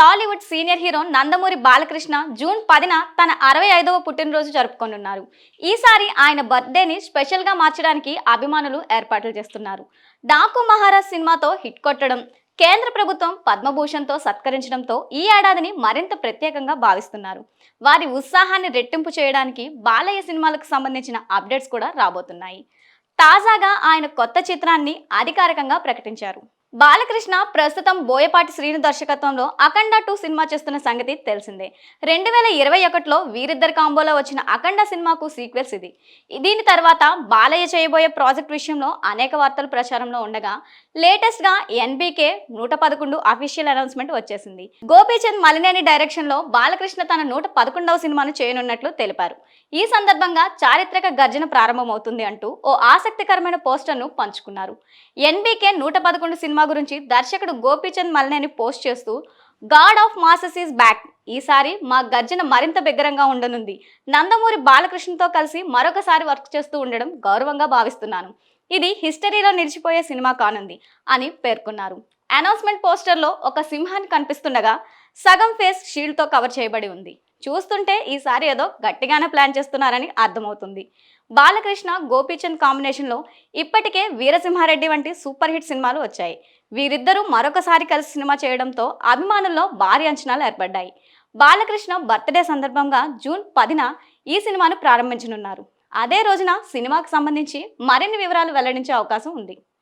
Tollywood senior hero Nandamuri Balakrishna June పదిన తన అరవై ఐదవ పుట్టినరోజు జరుపుకోనున్నారు. ఈసారి ఆయన బర్త్డేని స్పెషల్గా మార్చడానికి అభిమానులు ఏర్పాట్లు చేస్తున్నారు. డాకు మహారాజ్ సినిమాతో హిట్ కొట్టడం కేంద్ర ప్రభుత్వం పద్మభూషణ్తో సత్కరించడంతో ఈ ఏడాదిని మరింత ప్రత్యేకంగా భావిస్తున్నారు. వారి ఉత్సాహాన్ని రెట్టింపు చేయడానికి బాలయ్య సినిమాలకు సంబంధించిన అప్డేట్స్ కూడా రాబోతున్నాయి. తాజాగా ఆయన కొత్త చిత్రాన్ని అధికారికంగా ప్రకటించారు. బాలకృష్ణ ప్రస్తుతం బోయపాటి శ్రీను దర్శకత్వంలో అఖండ టూ సినిమా చేస్తున్న సంగతి తెలిసిందే. రెండు వేల ఇరవై ఒకటిలో వీరిద్దరి కాంబోలో వచ్చిన అఖండ సినిమాకు సీక్వెల్స్ ఇది. దీని తర్వాత బాలయ్య చేయబోయే ప్రాజెక్ట్ విషయంలో అనేక వార్తలు ప్రచారంలో ఉండగా లేటెస్ట్గా ఎన్బీకే నూట పదకొండు అఫీషియల్ అనౌన్స్మెంట్ వచ్చేసింది. గోపీచంద్ మలినేని డైరెక్షన్లో బాలకృష్ణ తన నూట పదకొండవ సినిమాను చేయనున్నట్లు తెలిపారు. ఈ సందర్భంగా చారిత్రక గర్జన ప్రారంభమవుతుంది అంటూ ఓ ఆసక్తికరమైన పోస్టర్ను పంచుకున్నారు. ఎన్బీకే నూట పదకొండు సినిమా గురించి దర్శకుడు గోపీచంద్ మల్నేని పోస్ట్ చేస్తూ god of masses is back. ఈసారి మా గర్జన మరింత బిగ్గరంగా ఉండనుంది. నందమూరి బాలకృష్ణతో కలిసి మరొకసారి వర్క్ చేస్తూ ఉండడం గౌరవంగా భావిస్తున్నాను. ఇది హిస్టరీలో నిలిచిపోయే సినిమా కానుంది అని పేర్కొన్నారు. అనౌన్స్మెంట్ పోస్టర్లో ఒక సింహాన్ని కనిపిస్తుండగా సగం ఫేస్ షీల్డ్తో కవర్ చేయబడి ఉంది. చూస్తుంటే ఈసారి ఏదో గట్టిగానే ప్లాన్ చేస్తున్నారని అర్థమవుతుంది. బాలకృష్ణ గోపీచంద్ కాంబినేషన్లో ఇప్పటికే వీరసింహారెడ్డి వంటి సూపర్ హిట్ సినిమాలు వచ్చాయి. వీరిద్దరూ మరొకసారి కలిసి సినిమా చేయడంతో అభిమానుల్లో భారీ అంచనాలు ఏర్పడ్డాయి. బాలకృష్ణ బర్త్డే సందర్భంగా జూన్ పదిన ఈ సినిమాను ప్రారంభించనున్నారు. అదే రోజున సినిమాకు సంబంధించి మరిన్ని వివరాలు వెల్లడించే అవకాశం ఉంది.